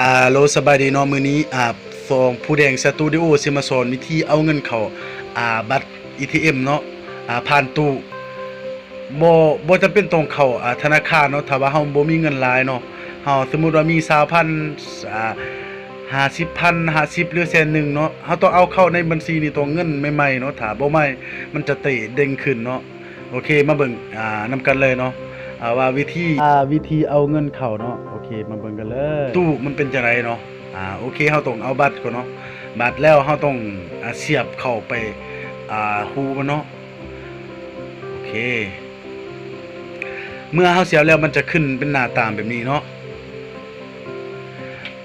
อ่าโลสบายดีเนาะมื้อนี้อ่าฟองผู้แดงสตูดิโอสิมาสอนวิธีเอาเงินเข้าอ่าบัตร ATM เนาะอ่าผ่านตู้บ่บ่จำเป็นต้องเข้าอ่าธนาคารเนาะถ้าว่าเฮาบ่มีเงินหลายเนาะเฮาสมมุติว่ามี20,000อ่า50,000 50หรือแสนหนึ่งเนาะเฮาต้องเอาเข้าในบัญชีนี่ตัวเงินใหม่ๆเนาะถ้าบ่ใหม่มันจะเตะเด้งขึ้นเนาะโอเคมาเบิ่งอ่านำกันเลยเนาะอ่าว่าวิธีอ่าวิธีเอาเงินเข้าเนาะโอ เคมาเบิ่งกันเลยตู้มันเป็นจังไดเนาะอ่าโอเคเฮาต้องเอาบัตรก่อนเนาะบัตรแล้วเฮาต้องอ่าเสียบเข้าไปอ่าฮูมันเนาะโอเค เมื่อเฮาเสียบแล้วมันจะขึ้นเป็นหน้าตามแบบนี้เนาะ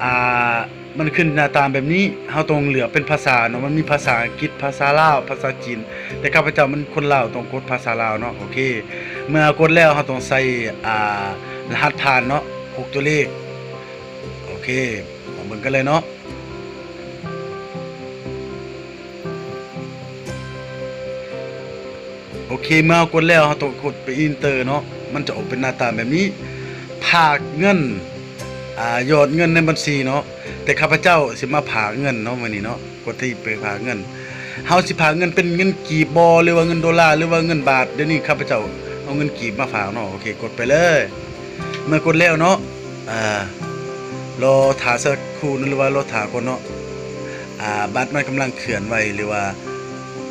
อ่ามันขึ้นหน้าตามแบบนี้เฮาต้องเหลือเป็นภาษาเนาะมันมีภาษาอังกฤษภาษาลาวภาษาจีน แต่ข้าพเจ้ามันคนลาวต้องกดภาษาลาวเนาะโอเค เมื่อกดแล้วเราต้องใส่อ่ารหัสผ่านเนาะ ตัวเลข โอเคมาเบิ่งกันเลยเนาะโอเคเมื่อกดแล้วเราต้องกดไปอินเตอร์เนาะมันจะออกเป็นหน้าตาแบบนี้ผากเงินอ่ายอดเงินในบัญชีเนาะแต่ข้าพเจ้าสิมาผากเงินเนาะมื้อนี้เนาะกดที่ไปผากเงินเฮาสิผากเงินเป็นเงินกีบบอหรือว่าเงินดอลลาร์หรือว่าเงินบาทเดี๋ยวนี้ข้าพเจ้าเอาเงินกีบมาฝากเนาะโอเค กดไปเลย เมื่อกดแล้วเนาะ อ่ารอถาสักครู่นึงหรือว่ารอถาก่อนเนาะอ่าบัตรมันกำลังเขื่อนไว้หรือว่า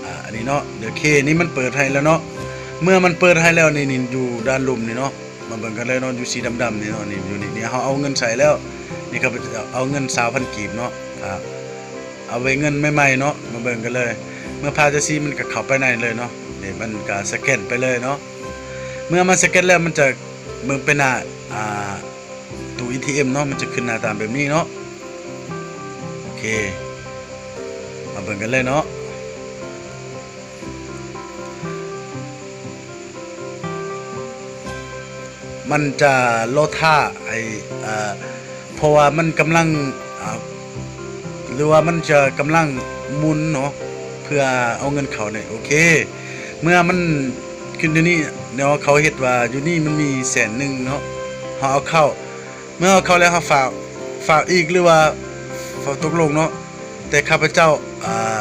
อ่าอันนี้เนาะเดี๋ยวเคนี่มันเปิดให้แล้วเนาะเมื่อมันเปิดให้แล้วนี่นี่อยู่ด้านลุ่มนี่เนาะมาเบิ่งกันเลยเนาะอยู่สีดำๆนี่เนาะนี่อยู่นี่นี่เฮาเอาเงินใส่แล้วนี่ครับเอาเงิน2,000กีบเนาะครับเอาไว้เงินใหม่ๆเนาะมาเบิ่งกันเลย เมื่อพาจะซีมันก็เข้าไปในเลยเนาะนี่มันก็สแกนไปเลยเนาะเมื่อมันสแกนแล้วมันจะเบิ่งเป็นอ่า ตู้ ATM เนาะมันจะขึ้นหน้าตามแบบนี้เนาะโอเคมาเบิ่งกันเลยเนาะมันจะโลดท่าไออ่าเพราะว่ามันกำลังอ่าหรือว่ามันจะกำลังมุนเนาะเพื่อเอาเงินเขาเนี่ยโอเค เมื่อมันขึ้นอยู่นี่เนาะเขาเฮ็ดว่าอยู่นี่มันมีแสนหนึ่งเนาะเขาเอาเข้า เมื่อเขาแล้วเขาฝากฝากอีกหรือว่าฝากตกลงเนาะแต่ข้าพเจ้าอ่า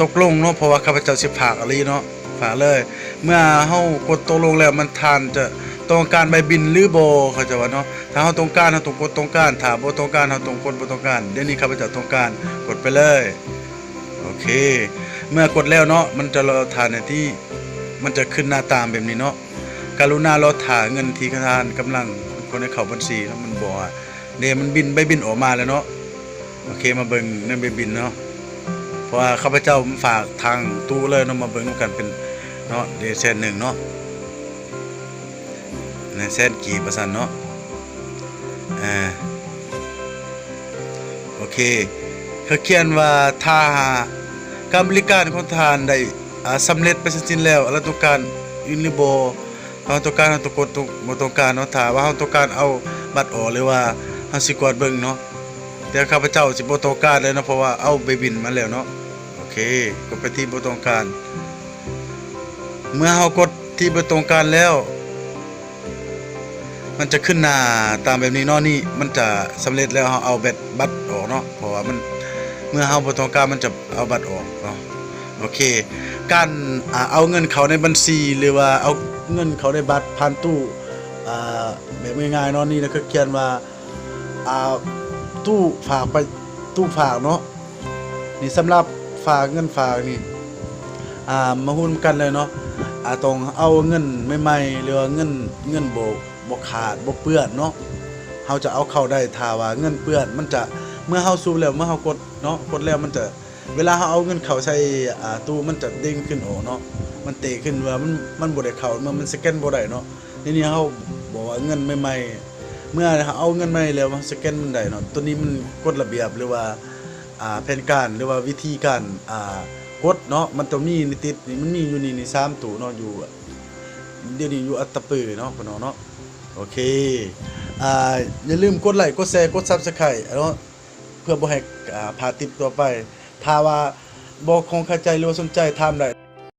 ตกลงเนาะเพราะว่าข้าพเจ้าสิฝากอะไรเนาะฝากเลย เมื่อเฮากดตกลงแล้วมันทานจะต้องการใบบินหรือโบเขาจะว่าเนาะถ้าเฮาต้องการเฮาต้องกดต้องการถ้าบ่ต้องการเฮาต้องกดบ่ต้องการเดี๋ยวนี้ข้าพเจ้าต้องการกดไปเลยโอเค เมื่อกดแล้วเนาะมันจะรอทานในที่มันจะขึ้นหน้าตามแบบนี้เนาะกรุณารอถ่าเงินที่ทานกำลัง คนในเขาบัญชีแล้วมันบ่อกว่ยมันบินใบบินออกมาแล้วเนาะโอเคมาเบิ่งในใบบินเนาะเพราะว่าข้าพเจ้าฝากทางตู้เลยเนาะมาเบิ่งนกันเป็นเนาะเดยวแสนหนึ่งเนาะในแสนกี่เปอร์เซ็นต์เนาะอ่าโอเคเขาเขียนว่าถ้าการบริการของทานได้สำเร็จไปสิ้นแล้วเรต้องการยูนิโบ เราต้องการเราต้องกดต้องบ่ต้องการเนาะถ้าว่าเราต้องการเอาบัตรออกหรือว่าเฮาสิกวดเบิ่งเนาะแต่ข้าพเจ้าสิบ่ต้องการเลยเนาะเพราะว่าเอาไปบินมาแล้วเนาะโอเคกดไปที่บ่ต้องการ เมื่อเฮากดที่บ่ต้องการแล้ว มันจะขึ้นหน้าตามแบบนี้เนาะนี่มันจะสำเร็จแล้วเฮาเอาแบตบัตรออกเนาะเพราะว่ามันเมื่อเฮาบ่ต้องการมันจะเอาบัตรออกเนาะโอเค การเอาเงินเขาในบัญชีหรือว่าเอา เงินเขาในบัตรผ่านตู้แบบง่ายๆเนาะนี่นะก็เขียนว่าตู้ฝากไปตู้ฝากเนาะนี่สำหรับฝากเงินฝากนี่อ่ามาหุ้นกันเลยเนาะอ่าต้องเอาเงินใหม่ๆหรือว่าเงินเงินบ่บ่ขาดบ่เปื้อนเนาะเฮาจะเอาเข้าได้ถ้าว่าเงินเปื้อนมันจะเมื่อเฮาซูมแล้วเมื่อเฮากดเนาะกดแล้วมันจะ เวลาเฮาเอาเงินเขาใส่ตู้มันจะเด้งขึ้นโออกเนาะมันเตะขึ้นว่ามันมันบ่ได้เข้ามันมันสแกนบ่ได้เนาะทีนี้เฮาบอกว่าเงินใหม่ๆเมื่อเฮาเอาเงินใหม่แล้วสแกนมันได้เนาะตัวนี้มันกฎระเบียบหรือว่าแผนการหรือว่าวิธีการกดเนาะมันต้องมีนี่ติดนี่มันมีอยู่นี่ในี่3ตู้เนาะอยู่เดี๋ยวนี้อยู่อัตตปือเนาะพี่น้องเนาะโอเคอ่าอย่าลืมกดไลค์กดแชร์กด Subscribe เนาะเพื่อบ่ให้อ่าพาติปตัวไป ถ้าว่าบ่คงเข้าใจหรือว่าสนใจถามได้